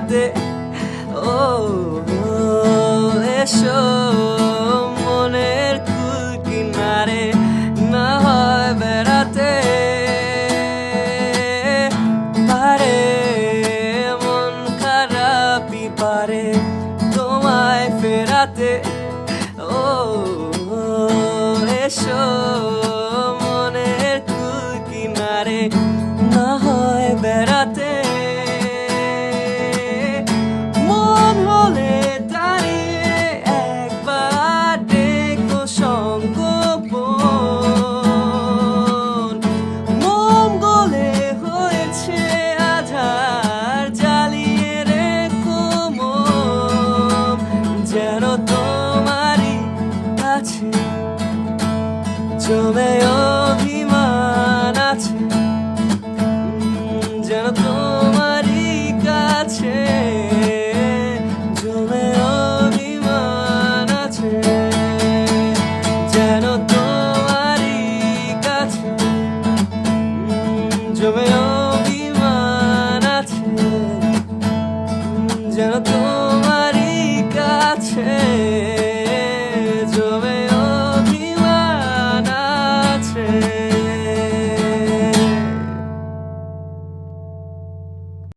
রাতে। ও, এসো মনের কুল কিনারে, না হয় বেড়াতে। পারে, মন খারাপই পারে তোমায় ফেরাতে। ও, এসো চলে অভিমান আছে। যেন তোমারই কাছে জমে আছে। যেন তোমারই কাছে জমে অভিমান